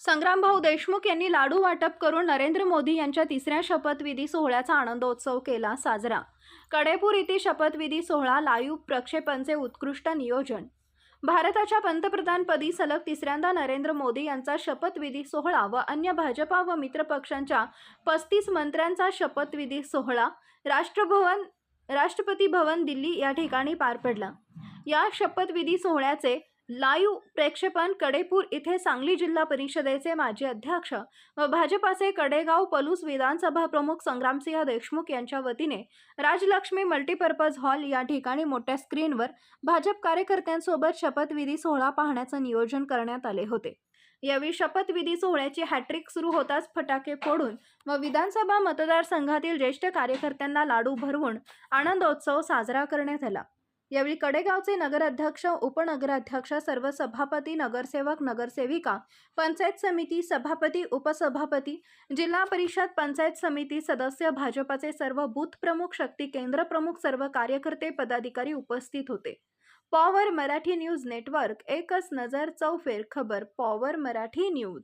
संग्रामभाऊ देशमुख यांनी लाडू वाटप करून नरेंद्र मोदी यांच्या तिसऱ्या शपथविधी सोहळ्याचा आनंदोत्सव केला साजरा. कडेपूर येथे शपथविधी सोहळा लाईव्ह प्रक्षेपणचे उत्कृष्ट नियोजन. भारताच्या पंतप्रधानपदी सलग तिसऱ्यांदा नरेंद्र मोदी यांचा शपथविधी सोहळा व अन्य भाजपा व मित्रपक्षांच्या पस्तीस मंत्र्यांचा शपथविधी सोहळा राष्ट्रभवन राष्ट्रपती भवन दिल्ली या ठिकाणी पार पडला. या शपथविधी सोहळ्याचे लाईव्ह प्रेक्षेपण कडेपूर इथे सांगली जिल्हा परिषदेचे माजी अध्यक्ष व भाजपाचे कडेगाव पलूस विधानसभा प्रमुख संग्रामसिंह देशमुख यांच्या वतीने राजलक्ष्मी मल्टीपर्पज हॉल या ठिकाणी मोठ्या स्क्रीनवर भाजप कार्यकर्त्यांसोबत शपथविधी सोहळा पाहण्याचं नियोजन करण्यात आले होते. यावेळी शपथविधी सोहळ्याची हॅट्रिक सुरू होताच फटाके फोडून व विधानसभा मतदारसंघातील ज्येष्ठ कार्यकर्त्यांना लाडू भरवून आनंदोत्सव साजरा करण्यात आला. यावेळी कडेगावचे नगराध्यक्ष उपनगराध्यक्ष सर्व सभापती नगरसेवक नगरसेविका पंचायत समिती सभापती उपसभापती जिल्हा परिषद पंचायत समिती सदस्य भाजपाचे सर्व बूथ प्रमुख शक्ती केंद्र प्रमुख सर्व कार्यकर्ते पदाधिकारी उपस्थित होते. पॉवर मराठी न्यूज नेटवर्क एकच नजर चौफेर खबर पॉवर मराठी न्यूज.